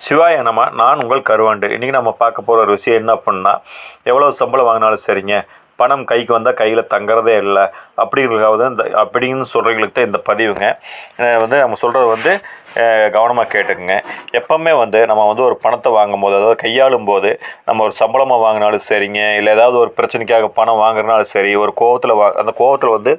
சிவாய நம்ம நான் உங்கள் கருவாண்டு. இன்றைக்கி நம்ம பார்க்க போகிற ஒரு விஷயம் என்ன அப்படின்னா எவ்வளோ சம்பளம் வாங்கினாலும் சரிங்க பணம் கைக்கு வந்தால் கையில் தங்குறதே இல்லை. அப்படிங்கிறதுக்காக இந்த அப்படின்னு சொல்கிறவங்களுக்கு தான் இந்த பதிவுங்க. வந்து நம்ம சொல்கிறது வந்து கவனமாக கேட்டுக்குங்க. எப்போவுமே வந்து நம்ம வந்து ஒரு பணத்தை வாங்கும் போது அதாவது கையாளும் போது நம்ம ஒரு சம்பளமாக வாங்கினாலும் சரிங்க. இல்லை ஏதாவது ஒரு பிரச்சனைக்காக பணம் வாங்குறனாலும் சரி ஒரு கோவத்தில் வா அந்த கோவத்தில் வந்து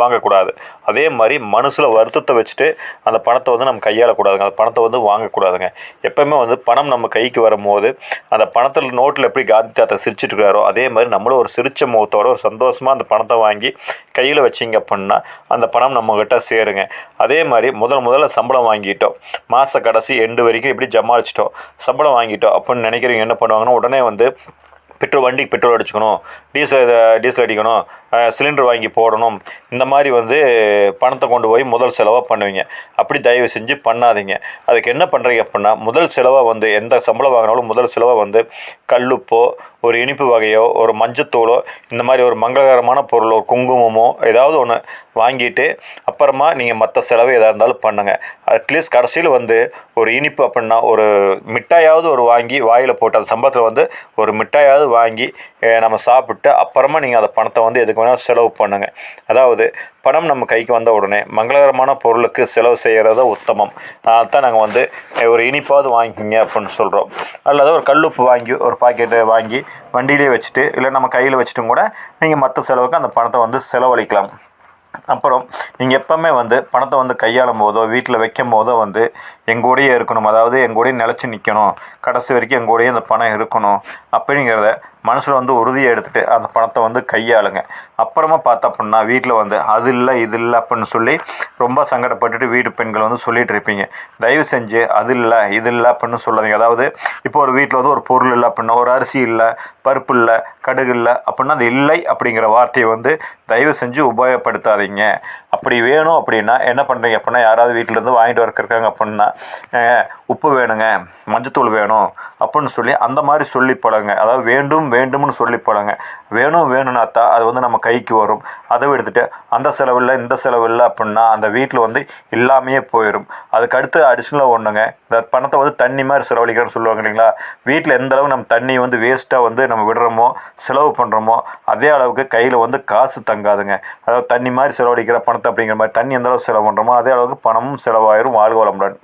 வாங்கக்கூடாது. அதே மாதிரி மனசில் வருத்தத்தை வச்சுட்டு அந்த பணத்தை வந்து நம்ம கையாளக்கூடாதுங்க. அந்த பணத்தை வந்து வாங்கக்கூடாதுங்க. எப்போவுமே வந்து பணம் நம்ம கைக்கு வரும்போது அந்த பணத்தில் நோட்டில் எப்படி காந்தி தாத்தா சிரிச்சிட்டு இருக்காரோ அதே மாதிரி நம்மளும் ஒரு சிரிச்ச முகத்தோட ஒரு சந்தோஷமாக அந்த பணத்தை வாங்கி கையில் வச்சிங்க அப்படின்னா அந்த பணம் நம்மக்கிட்ட சேருங்க. அதே மாதிரி முதல் முதல்ல சம்பளம் வாங்கிட்டோம். மாத கடைசி எண்டு வரைக்கும் இப்படி ஜமாளிச்சிட்டோம் சம்பளம் வாங்கிட்டோம் அப்படின்னு நினைக்கிறவங்க என்ன பண்ணுவாங்கன்னா உடனே வந்து பெட்ரோல் வண்டிக்கு பெட்ரோல் அடிச்சுக்கணும் டீசல் டீசல் அடிக்கணும் சிலிண்டர் வாங்கி போடணும். இந்த மாதிரி வந்து பணத்தை கொண்டு போய் முதல் செலவாக பண்ணுவீங்க. அப்படி தயவு செஞ்சு பண்ணாதீங்க. அதுக்கு என்ன பண்ணுறீங்க அப்படின்னா முதல் செலவாக வந்து எந்த சம்பளம் வாங்கினாலும் முதல் செலவாக வந்து கல்லுப்போ ஒரு இனிப்பு வகையோ ஒரு மஞ்சத்தூளோ இந்த மாதிரி ஒரு மங்களகரமான பொருளோ குங்குமமோ ஏதாவது ஒன்று வாங்கிட்டு அப்புறமா நீங்கள் மற்ற செலவு எதாக இருந்தாலும் பண்ணுங்கள் அட்லீஸ்ட் கடைசியில் வந்து ஒரு இனிப்பு அப்படின்னா ஒரு மிட்டாயாவது ஒரு வாங்கி வாயில் போட்டு அந்த சம்பளத்தில் வந்து ஒரு மிட்டாயாவது வாங்கி நம்ம சாப்பிட்டு அப்புறமா நீங்கள் அந்த பணத்தை வந்து எதுக்கு வேணால் செலவு பண்ணுங்கள் அதாவது பணம் நம்ம கைக்கு வந்த உடனே மங்களகரமான பொருளுக்கு செலவு செய்கிறது உத்தமம். அதான் நாங்கள் வந்து ஒரு இனிப்பாவது வாங்கிக்கிங்க அப்படின்னு சொல்கிறோம் அல்லது ஒரு கல்லுப்பு வாங்கி ஒரு பாக்கெட்டு வாங்கி வண்டியிலே வச்சுட்டு இல்லை நம்ம கையில் வச்சுட்டும் கூட நீங்கள் மற்ற செலவுக்கு அந்த பணத்தை வந்து செலவழிக்கலாம். அப்புறம் நீங்கள் எப்போவுமே வந்து பணத்தை வந்து கையாளும் போதோ வீட்டில் வைக்கும் போதோ வந்து எங்கூடயே இருக்கணும். அதாவது எங்கூடயே நிலச்சி நிற்கணும் கடைசி வரைக்கும் எங்கூடயே அந்த பணம் இருக்கணும். அப்படிங்கிறத மனசில் வந்து உறுதியை எடுத்துகிட்டு அந்த பணத்தை வந்து கையாளுங்க. அப்புறமா பார்த்தா அப்படின்னா வீட்டில் வந்து அது இல்லை இது இல்லை அப்படின்னு சொல்லி ரொம்ப சங்கடப்பட்டுட்டு வீட்டு பெண்கள் வந்து சொல்லிகிட்டு இருப்பீங்க. தயவு செஞ்சு அது இல்லை இது இல்லை அப்படின்னு சொல்லாதீங்க. அதாவது இப்போ ஒரு வீட்டில் வந்து ஒரு பொருள் இல்லை அப்படின்னா ஒரு அரிசி இல்லை பருப்பு இல்லை கடுகு இல்லை அப்படின்னா அது இல்லை அப்படிங்கிற வார்த்தையை வந்து தயவு செஞ்சு உபயோகப்படுத்தாதீங்க. அப்படி வேணும் அப்படின்னா என்ன பண்ணுறீங்க அப்படின்னா யாராவது வீட்டிலேருந்து வாங்கிட்டு வரக்கிருக்காங்க அப்படின்னா உப்பு வேணுங்க மஞ்சத்தூள் வேணும் அப்படின்னு சொல்லி அந்த மாதிரி சொல்லி பழங்க அதாவது வேண்டும் வேண்டும்னு சொல்லி பழங்க வேணும் வேணும்னா தான் அது வந்து நம்ம கைக்கு வரும். அதை எடுத்துட்டு அந்த செலவு இல்லை இந்த செலவு இல்லை அப்படின்னா அந்த வீட்டில் வந்து இல்லாமையே போயிடும் அதுக்கு அடுத்து அடிஷ்னலாக ஒன்றுங்க இந்த பணத்தை வந்து தண்ணி மாதிரி செலவழிக்கிறேன்னு சொல்லுவாங்க இல்லைங்களா? வீட்டில் எந்த அளவு நம்ம தண்ணி வந்து வேஸ்ட்டாக வந்து நம்ம விடுறோமோ செலவு பண்ணுறோமோ அதே அளவுக்கு கையில் வந்து காசு தங்காதுங்க. அதாவது தண்ணி மாதிரி செலவழிக்கிற பணத்தை அப்படிங்கிற மாதிரி தண்ணி எந்த அளவுக்கு செலவு பண்ணுறோமோ அதே அளவுக்கு பணமும் செலவாயிரும் வாழ்க வளமுடன்.